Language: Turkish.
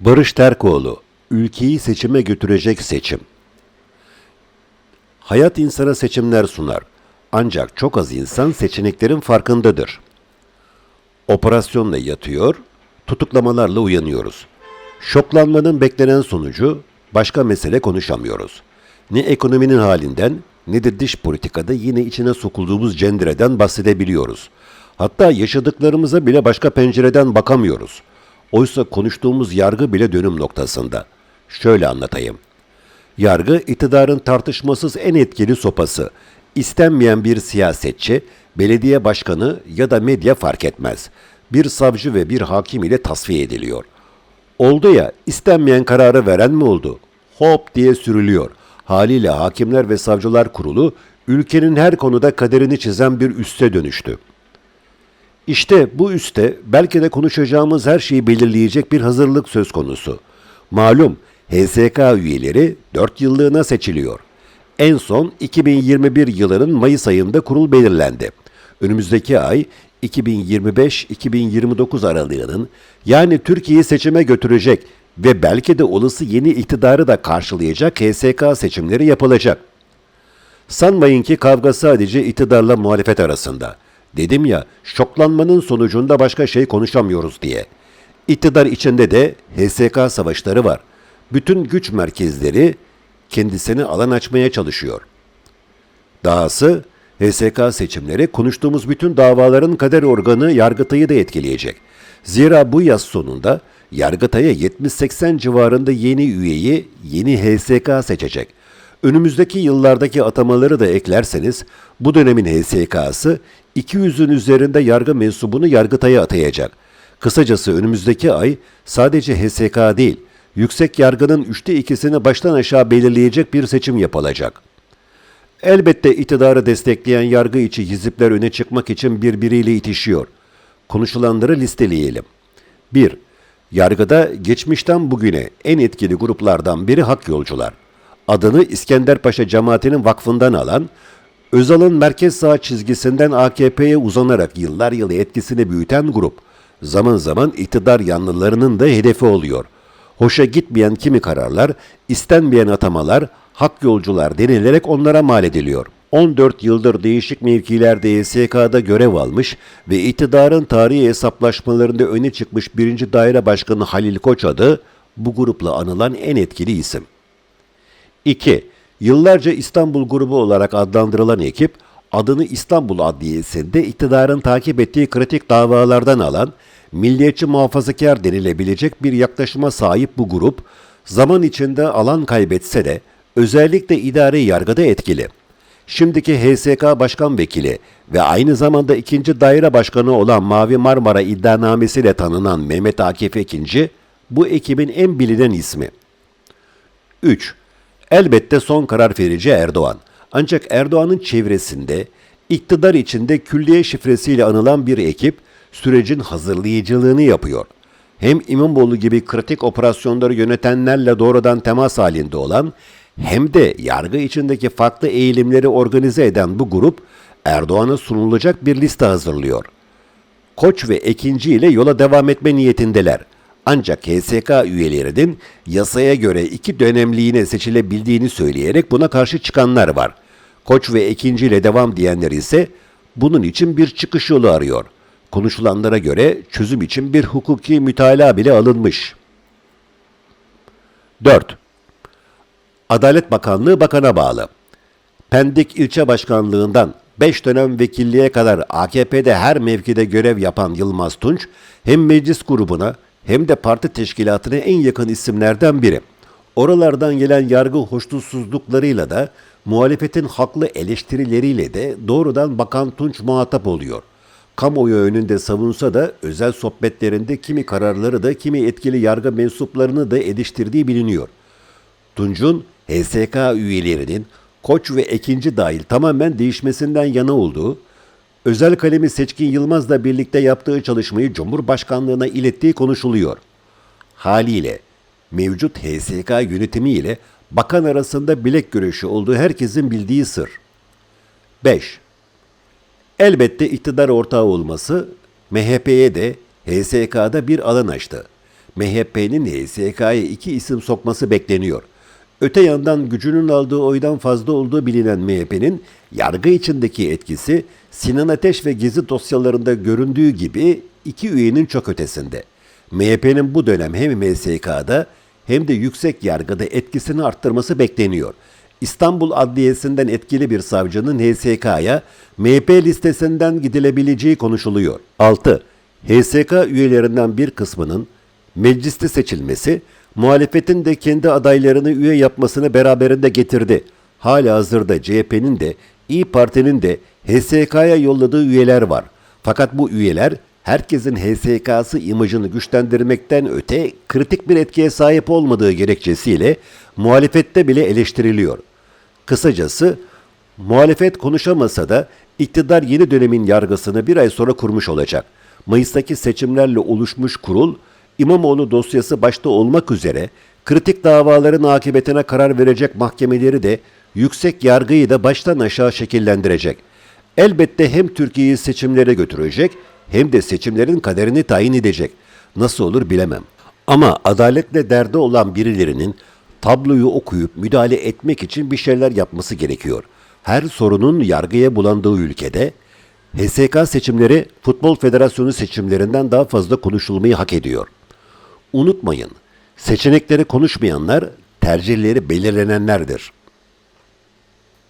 Barış Terkoğlu, ülkeyi seçime götürecek seçim. Hayat insana seçimler sunar. Ancak çok az insan seçeneklerin farkındadır. Operasyonla yatıyor, tutuklamalarla uyanıyoruz. Şoklanmanın beklenen sonucu başka mesele konuşamıyoruz. Ne ekonominin halinden ne de dış politikada yine içine sokulduğumuz cendereden bahsedebiliyoruz. Hatta yaşadıklarımıza bile başka pencereden bakamıyoruz. Oysa konuştuğumuz yargı bile dönüm noktasında. Şöyle anlatayım. Yargı iktidarın tartışmasız en etkili sopası. İstenmeyen bir siyasetçi, belediye başkanı ya da medya fark etmez. Bir savcı ve bir hakim ile tasfiye ediliyor. Oldu ya, istenmeyen kararı veren mi oldu? Hop diye sürülüyor. Haliyle Hakimler ve Savcılar Kurulu ülkenin her konuda kaderini çizen bir üste dönüştü. İşte bu üste belki de konuşacağımız her şeyi belirleyecek bir hazırlık söz konusu. Malum HSK üyeleri 4 yıllığına seçiliyor. En son 2021 yılının Mayıs ayında kurul belirlendi. Önümüzdeki ay 2025-2029 aralığının yani Türkiye'yi seçime götürecek ve belki de olası yeni iktidarı da karşılayacak HSK seçimleri yapılacak. Sanmayın ki kavga sadece iktidarla muhalefet arasında. Dedim ya, şoklanmanın sonucunda başka şey konuşamıyoruz diye. İktidar içinde de HSK savaşları var. Bütün güç merkezleri kendisini alan açmaya çalışıyor. Dahası HSK seçimleri konuştuğumuz bütün davaların kader organı Yargıtay'ı da etkileyecek. Zira bu yaz sonunda Yargıtay'a 70-80 civarında yeni üyeyi yeni HSK seçecek. Önümüzdeki yıllardaki atamaları da eklerseniz bu dönemin HSK'sı 200'ün üzerinde yargı mensubunu Yargıtay'a atayacak. Kısacası önümüzdeki ay sadece HSK değil, yüksek yargının üçte ikisini baştan aşağı belirleyecek bir seçim yapılacak. Elbette iktidarı destekleyen yargı içi hizipler öne çıkmak için birbiriyle itişiyor. Konuşulanları listeleyelim. 1. Yargıda geçmişten bugüne en etkili gruplardan biri hak yolcular. Adını İskenderpaşa cemaatinin vakfından alan, Özal'ın merkez sağ çizgisinden AKP'ye uzanarak yıllar yılı etkisini büyüten grup, zaman zaman iktidar yanlılarının da hedefi oluyor. Hoşa gitmeyen kimi kararlar, istenmeyen atamalar, hak yolcular denilerek onlara mal ediliyor. 14 yıldır değişik mevkilerde YSK'da görev almış ve iktidarın tarihi hesaplaşmalarında öne çıkmış 1. Daire Başkanı Halil Koç adı bu grupla anılan en etkili isim. 2. Yıllarca İstanbul grubu olarak adlandırılan ekip, adını İstanbul Adliyesi'nde iktidarın takip ettiği kritik davalardan alan, milliyetçi muhafazakar denilebilecek bir yaklaşıma sahip bu grup, zaman içinde alan kaybetse de özellikle idari yargıda etkili. Şimdiki HSK Başkan Vekili ve aynı zamanda ikinci daire başkanı olan Mavi Marmara iddianamesiyle tanınan Mehmet Akif Ekinci, bu ekibin en bilinen ismi. 3. Elbette son karar verici Erdoğan. Ancak Erdoğan'ın çevresinde iktidar içinde külliye şifresiyle anılan bir ekip sürecin hazırlayıcılığını yapıyor. Hem İmamoğlu gibi kritik operasyonları yönetenlerle doğrudan temas halinde olan hem de yargı içindeki farklı eğilimleri organize eden bu grup Erdoğan'a sunulacak bir liste hazırlıyor. Koç ve Ekinci ile yola devam etme niyetindeler. Ancak HSK üyelerinin yasaya göre iki dönemliğine seçilebildiğini söyleyerek buna karşı çıkanlar var. Koç ve Ekinci ile devam diyenler ise bunun için bir çıkış yolu arıyor. Konuşulanlara göre çözüm için bir hukuki mütalaa bile alınmış. 4. Adalet Bakanlığı bakana bağlı. Pendik İlçe Başkanlığından 5 dönem vekilliğe kadar AKP'de her mevkide görev yapan Yılmaz Tunç, hem meclis grubuna hem de parti teşkilatına en yakın isimlerden biri. Oralardan gelen yargı hoşnutsuzluklarıyla da muhalefetin haklı eleştirileriyle de doğrudan Bakan Tunç muhatap oluyor. Kamuoyu önünde savunsa da özel sohbetlerinde kimi kararları da kimi etkili yargı mensuplarını da eleştirdiği biliniyor. Tunç'un HSK üyelerinin Koç ve Ekinci dahil tamamen değişmesinden yana olduğu, özel kalemi Seçkin Yılmaz'la birlikte yaptığı çalışmayı Cumhurbaşkanlığına ilettiği konuşuluyor. Haliyle mevcut HSK yönetimi ile bakan arasında bilek görüşü olduğu herkesin bildiği sır. 5. Elbette iktidar ortağı olması MHP'ye de HSK'da bir alan açtı. MHP'nin HSK'ya iki isim sokması bekleniyor. Öte yandan gücünün aldığı oydan fazla olduğu bilinen MHP'nin yargı içindeki etkisi Sinan Ateş ve gizli dosyalarında göründüğü gibi iki üyenin çok ötesinde. MHP'nin bu dönem hem MSK'da hem de yüksek yargıda etkisini arttırması bekleniyor. İstanbul Adliyesi'nden etkili bir savcının HSK'ya MHP listesinden gidilebileceği konuşuluyor. 6. HSK üyelerinden bir kısmının mecliste seçilmesi, muhalefetin de kendi adaylarını üye yapmasını beraberinde getirdi. Hala hazırda CHP'nin de İyi Parti'nin de HSK'ya yolladığı üyeler var. Fakat bu üyeler herkesin HSK'sı imajını güçlendirmekten öte kritik bir etkiye sahip olmadığı gerekçesiyle muhalefette bile eleştiriliyor. Kısacası muhalefet konuşamasa da iktidar yeni dönemin yargısını bir ay sonra kurmuş olacak. Mayıs'taki seçimlerle oluşmuş kurul, İmamoğlu dosyası başta olmak üzere kritik davaların akıbetine karar verecek mahkemeleri de yüksek yargıyı da baştan aşağı şekillendirecek. Elbette hem Türkiye'yi seçimlere götürecek hem de seçimlerin kaderini tayin edecek. Nasıl olur bilemem. Ama adaletle derdi olan birilerinin tabloyu okuyup müdahale etmek için bir şeyler yapması gerekiyor. Her sorunun yargıya bulandığı ülkede HSK seçimleri Futbol Federasyonu seçimlerinden daha fazla konuşulmayı hak ediyor. Unutmayın, seçenekleri konuşmayanlar tercihleri belirlenenlerdir.